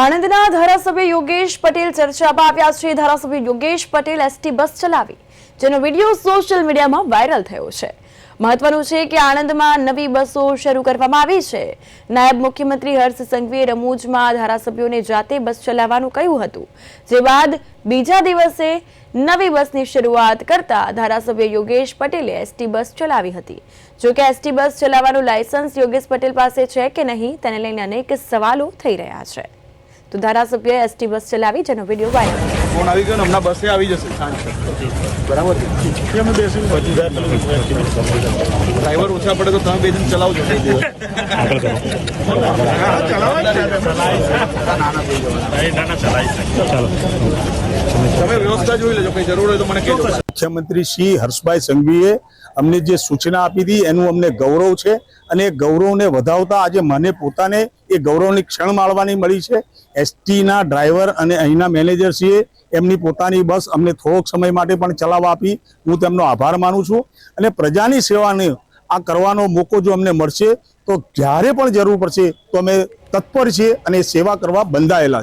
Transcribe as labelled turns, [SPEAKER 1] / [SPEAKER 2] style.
[SPEAKER 1] આણંદના ધારાસભ્ય યોગેશ પટેલ ચર્ચામાં આવ્યા છે. ધારાસભ્ય યોગેશ પટેલ એસટી બસ ચલાવી, જેનો વીડિયો સોશિયલ મીડિયામાં વાયરલ થયો છે. મહત્વનું છે કે આણંદમાં નવી બસો શરૂ કરવામાં આવી છે. નાયબ મુખ્યમંત્રી હર્ષ સંઘવીએ રમૂજમાં ધારાસભ્યોને જાતે બસ ચલાવવાનું કહ્યું હતું. જે બાદ બીજા દિવસે નવી બસની શરૂઆત કરતા ધારાસભ્ય યોગેશ પટેલે એસટી બસ ચલાવી હતી. જો કે એસટી બસ ચલાવવાનું લાયસન્સ યોગેશ પટેલ પાસે છે કે નહીં, તેને લઈને અનેક સવાલો થઈ રહ્યા છે. તો ધારાસભ્ય એસટી બસ ચલાવી જેનો વીડિયો વાયરલ
[SPEAKER 2] ફોન આવી ગયો ને હમણાં બસે આવી જશે. સાંજ બરાબર છે? અમે બેસી ડ્રાઈવર ઓછા પડે તો તમે બે દિન ચલાવજો. કઈ દિવસ. તમે વ્યવસ્થા જોઈ લેજો કઈ જરૂર હોય તો મને કહેજો.
[SPEAKER 3] મુખ્યમંત્રી શ્રી હર્ષભાઈ સંઘવીએ અમને જે સૂચના આપી હતી એનું અમને ગૌરવ છે. અને ગૌરવને વધાવતા આજે મને પોતાને એ ગૌરવની ક્ષણ માણવાની મળી છે. એસટીના ડ્રાઈવર અને અહીંના મેનેજરશ્રીએ એમની પોતાની બસ અમને થોડોક સમય માટે પણ ચલાવવા આપી. હું તેમનો આભાર માનું છું. અને પ્રજાની સેવાને આ કરવાનો મોકો જો અમને મળશે, તો જ્યારે પણ જરૂર પડશે, તો અમે તત્પર છીએ અને સેવા કરવા બંધાયેલા છે